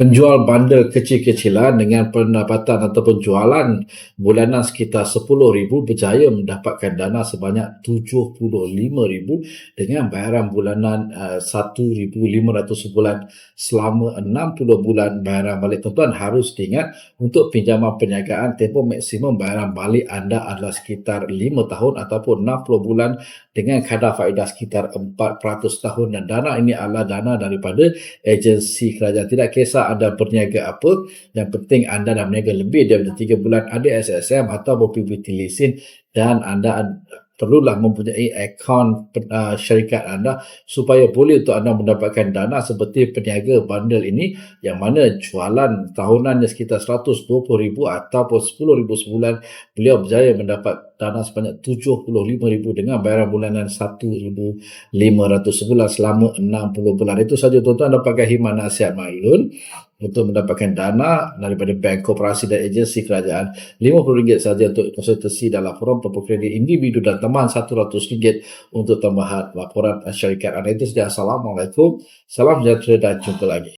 penjual bandel kecil-kecilan dengan pendapatan atau penjualan bulanan sekitar RM10,000 berjaya mendapatkan dana sebanyak RM75,000 dengan bayaran bulanan uh, RM1,500 sebulan selama 60 bulan bayaran balik. Tuan-tuan harus diingat untuk pinjaman perniagaan tempoh maksimum bayaran balik anda adalah sekitar 5 tahun ataupun 60 bulan dengan kadar faedah sekitar 4% tahun dan dana ini adalah dana daripada agensi kerajaan. Tidak kisah anda berniaga apa, yang penting anda dah berniaga lebih daripada 3 bulan ada SSM atau PBT leasing dan anda perlulah mempunyai akaun uh, syarikat anda supaya boleh untuk anda mendapatkan dana seperti peniaga bandel ini yang mana jualan tahunannya sekitar RM120,000 ataupun RM10,000 sebulan beliau berjaya mendapat dana sebanyak RM75,000 dengan bayaran bulanan RM1,500 sebulan selama 60 bulan. Itu saja tuan-tuan dapatkan himan nasihat Mailun untuk mendapatkan dana daripada bank, koperasi dan agensi kerajaan. RM50 saja untuk konsultasi dan laporan pembuat kredit individu dan teman RM100 untuk tambahan laporan syarikat anda. Itu. Assalamualaikum. Salam sejahtera dan jumpa lagi.